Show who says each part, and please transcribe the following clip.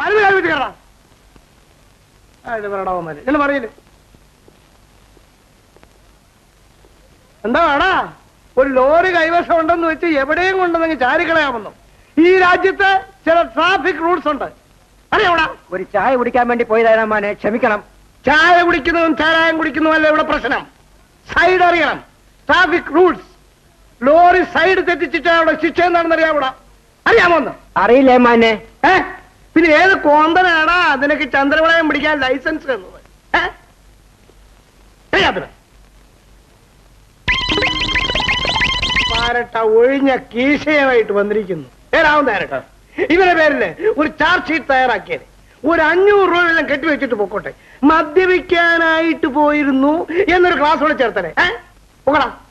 Speaker 1: വലുത് കയറാം. ഇത് പറയില്ലേ എന്താ വേടാ? ഒരു ലോറി കൈവശം ഉണ്ടെന്ന് വെച്ച് എവിടെയും കൊണ്ടെന്നെങ്കിൽ ചാരിക്കളയാമെന്നും. ഈ രാജ്യത്ത് ചില ട്രാഫിക് റൂൾസ് ഉണ്ട്. അറിയാവടാ
Speaker 2: ഒരു ചായ കുടിക്കാൻ വേണ്ടി പോയതായിരുന്നു മോനെ? ക്ഷമിക്കണം.
Speaker 1: ചായ കുടിക്കുന്നതും ചാരായം കുടിക്കുന്നതും അല്ല ഇവിടെ പ്രശ്നം. സൈഡ് അറിയണം. ട്രാഫിക് റൂൾസ് ലോറി സൈഡ് തെറ്റിച്ചിട്ടാ അവിടെ ശിക്ഷ എന്താണെന്ന് അറിയാവൂടാ അറിയാമോ ഒന്ന്?
Speaker 2: അറിയില്ലേ മാനെ?
Speaker 1: ഏ? പിന്നെ ഏത് കോന്തനാടാ നിനക്ക് ചന്ദ്രവളയം പിടിക്കാൻ ലൈസൻസ് തന്നത്? പാരട്ട ഒഴിഞ്ഞ കീശയമായിട്ട് വന്നിരിക്കുന്നു. ഏതാവും നേരട്ട. ഇവരെ പേരിൽ ഒരു ചാർജ് ഷീറ്റ് തയ്യാറാക്കിയത്. ഒരു അഞ്ഞൂറ് രൂപ എല്ലാം കെട്ടിവെച്ചിട്ട് പൊക്കോട്ടെ. മദ്യപിക്കാനായിട്ട് പോയിരുന്നു എന്നൊരു ക്ലാസ് കൂടെ ചേർത്തനെ. ഏ? പോകണം